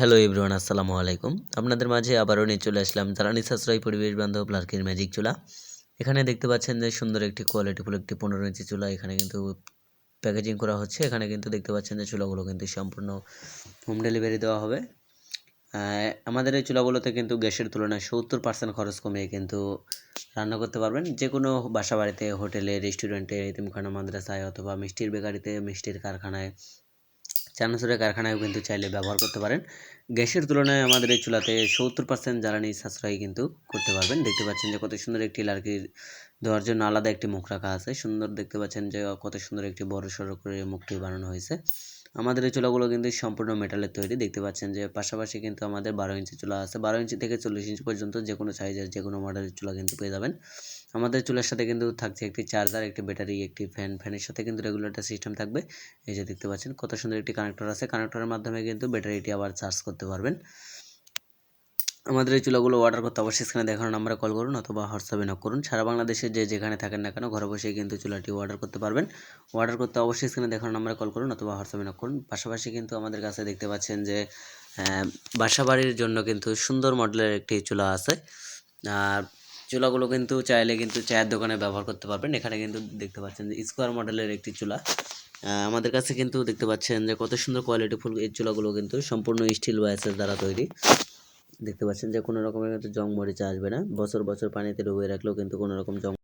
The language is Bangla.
হ্যালো এভরিওয়ান আসসালামু আলাইকুম আপনাদের মাঝে আবারও নিয়ে চলে আসলাম জ্বালানি সাশ্রয় পরিবেশ বান্ধব লার্কির ম্যাজিক চুলা। এখানে দেখতে পাচ্ছেন যে সুন্দর একটি কোয়ালিটিফুল একটি পনেরো ইঞ্চি চুলা। এখানে কিন্তু প্যাকেজিং করা হচ্ছে। এখানে কিন্তু দেখতে পাচ্ছেন যে চুলাগুলো কিন্তু সম্পূর্ণ হোম ডেলিভারি দেওয়া হবে। আমাদের এই চুলাগুলোতে কিন্তু গ্যাসের তুলনায় সত্তর পার্সেন্ট খরচ কমিয়ে কিন্তু রান্না করতে পারবেন। যে কোনো বাসা বাড়িতে হোটেলে রেস্টুরেন্টে এতিমখানা, মাদ্রাসায় অথবা মিষ্টির বেকারিতে, মিষ্টির কারখানায় চানাচুরের কারখানায়ও কিন্তু চাইলে ব্যবহার করতে পারেন। গ্যাসের তুলনায় আমাদের এই চুলাতে সত্তর পার্সেন্ট জ্বালানি সাশ্রয় কিন্তু করতে পারবেন। দেখতে পাচ্ছেন যে কত সুন্দর একটি লার্কির দেওয়ার জন্য আলাদা একটি মুখ রাখা আছে। সুন্দর দেখতে পাচ্ছেন যে কত সুন্দর একটি বড় সড়ো করে মুখটি বানানো হয়েছে। আমাদের এই চুলাগুলো কিন্তু সম্পূর্ণ মেটালের তৈরি। দেখতে পাচ্ছেন যে পাশাপাশি কিন্তু আমাদের বারো ইঞ্চি চুলা আছে। বারো ইঞ্চি থেকে চল্লিশ ইঞ্চি পর্যন্ত যে কোনো সাইজের যে কোনো মডেলের চুলা কিন্তু পেয়ে যাবেন। আমাদের চুলার সাথে কিন্তু থাকছে একটি চার্জার একটি ব্যাটারি একটি ফ্যান ফ্যানের সাথে কিন্তু রেগুলেটর সিস্টেম থাকবে। এই যে দেখতে পাচ্ছেন কত সুন্দর একটি কানেক্টর আছে। কানেক্টরের মাধ্যমে কিন্তু ব্যাটারিটি আবার চার্জ করতে পারবেন। আমাদের এই চুলাগুলো অর্ডার করতে অবশ্যই স্ক্রিনে দেখানো নাম্বারে কল করুন অথবা হোয়াটসঅ্যাপে নক করুন। সারা বাংলাদেশে যে যেখানে থাকেন না কেন ঘরে বসেই কিন্তু চুলাটি অর্ডার করতে পারবেন। অর্ডার করতে অবশ্যই স্ক্রিনে দেখানো নাম্বারে কল করুন অথবা হোয়াটসঅ্যাপে নক করুন। পাশাপাশি কিন্তু আমাদের কাছে দেখতে পাচ্ছেন যে আহ, বাসা বাড়ির জন্য কিন্তু সুন্দর মডেলের একটি চুলা আছে। আর চুলাগুলো কিন্তু চাইলে কিন্তু চায়ের দোকানে ব্যবহার করতে পারবেন। এখানে কিন্তু দেখতে পাচ্ছেন যে স্কোয়ার মডেলের একটি চুলা। আমাদের কাছে কিন্তু দেখতে পাচ্ছেন যে কত সুন্দর কোয়ালিটি ফুল এই চুলাগুলো কিন্তু সম্পূর্ণ স্টিল ওয়াইসের দ্বারা তৈরি। দেখতে পাচ্ছেন যে কোনো রকমের কিন্তু জং মরিচা আসবে না। বছর বছর পানিতে ডুবিয়ে রাখলেও কিন্তু কোনো রকম জং